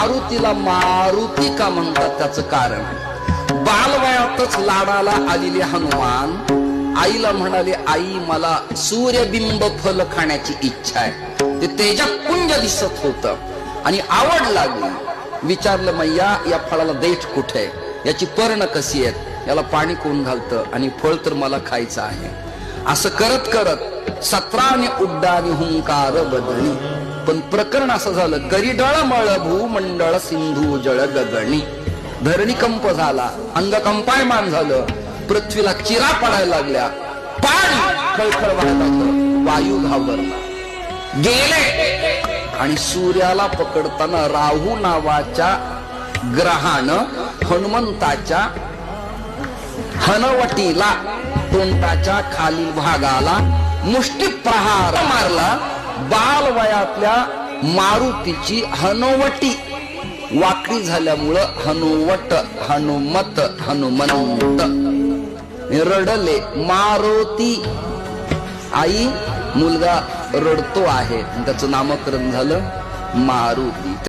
मारुतीला मारुती का म्हणतात त्याचं कारण? बालवयातच लाडाला आलेले हनुमान आईला म्हणाले आई मला सूर्यबिंब फल खाण्याची इच्छा आहे. ते तेजकुंज दिसत होत. आणि आवड लागली. विचारलं मैया या फळाला देठ कुठे आहे? याची पर्ण कशी आहेत? याला पाणी कोण घालतं? आणि फळ तर मला खायचं आहे. असं करत करत सत्राने उड्डाणी हुंकार बदली पण प्रकरण असं झालं गरिडळ मळ भूमंडळ सिंधू जळ गगणी धरणी कंप झाला अंग कंपायमान झालं पृथ्वीला चिरा पडायला लागल्या. पाणी खळखळ व्हायला लागलं वायू घाबरला. गेले. आणि सूर्याला पकडताना राहू नावाच्या ग्रहानं हनुमंताच्या हनवटीला तोंडाच्या खालील भागाला मुष्टी प्रहार मारला. बालवयातल्या मारुतीची हनुवटी. वाकडी झाल्यामुळं हनुवट हनुमत हनुमंत. रडले मारुती. आई मुलगा रडतो आहे. त्याचं नामकरण झालं मारुती.